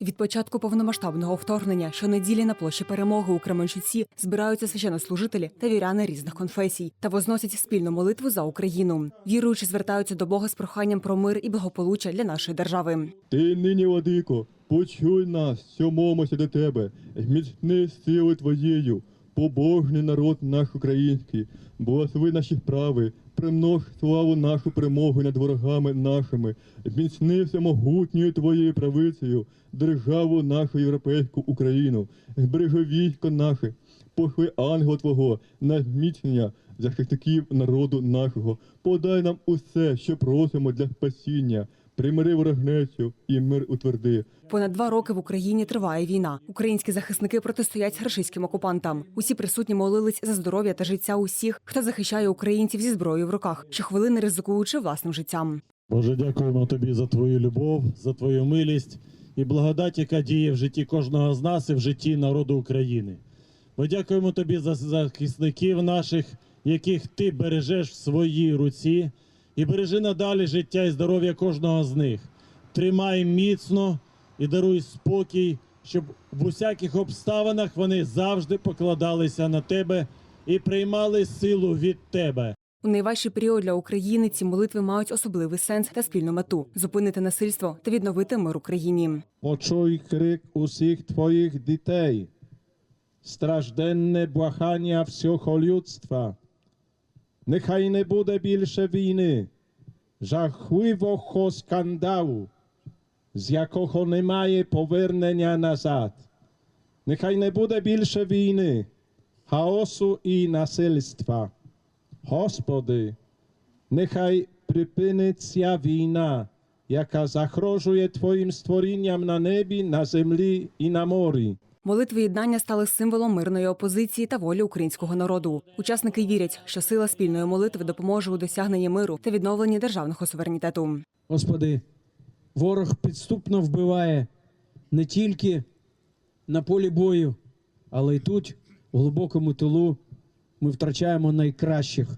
Від початку повномасштабного вторгнення щонеділі на площі перемоги у Кременчуці збираються священнослужителі та віряни різних конфесій та возносять спільну молитву за Україну. Віруючі звертаються до Бога з проханням про мир і благополуччя для нашої держави. Ти нині, владико, почуй нас, що до тебе, зміцни сили твоєю, побожний народ наш український, благослови наші справи, примнож славу нашу перемогу над ворогами нашими, зміцни всемогутньою твоєю правицею, державу нашу європейську Україну, збережи військо наше, пошли ангела Твого на зміцнення захисників народу нашого, подай нам усе, що просимо для спасіння, примири ворогнецю і мир утверди. Понад два роки в Україні триває війна. Українські захисники протистоять рашистським окупантам. Усі присутні молились за здоров'я та життя усіх, хто захищає українців зі зброєю в руках, щохвилини ризикуючи власним життям. Боже, дякуємо тобі за твою любов, за твою милість і благодать, яка діє в житті кожного з нас і в житті народу України. Ми дякуємо тобі за захисників наших, яких ти бережеш в своїй руці, і бережи надалі життя і здоров'я кожного з них. Тримай міцно і даруй спокій, щоб в усяких обставинах вони завжди покладалися на тебе і приймали силу від тебе. У найважчий період для України ці молитви мають особливий сенс та спільну мету зупинити насильство та відновити мир Україні. Почуй крик усіх Twoich дітей, стражденне бłagania всього людства. Нехай не буде більше війни, жахливого скандалу, з якого немає повернення назад. Нехай не буде більше війни, хаосу і насильства. Господи, нехай припиниться війна, яка загрожує Твоїм створінням на небі, на землі і на морі. Молитви єднання стали символом мирної опозиції та волі українського народу. Учасники вірять, що сила спільної молитви допоможе у досягненні миру та відновленні державного суверенітету. Господи, ворог підступно вбиває не тільки на полі бою, але й тут, в глибокому тилу, ми втрачаємо найкращих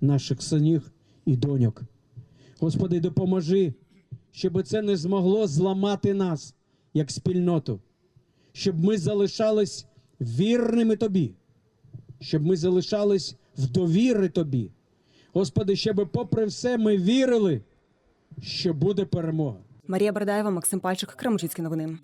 наших синів і доньок. Господи, допоможи, щоб це не змогло зламати нас як спільноту, щоб ми залишались вірними Тобі, щоб ми залишались в довіри Тобі. Господи, щоб попри все ми вірили, що буде перемога. Марія Бердаєва, Максим Пальчик, Кремчицькі новини.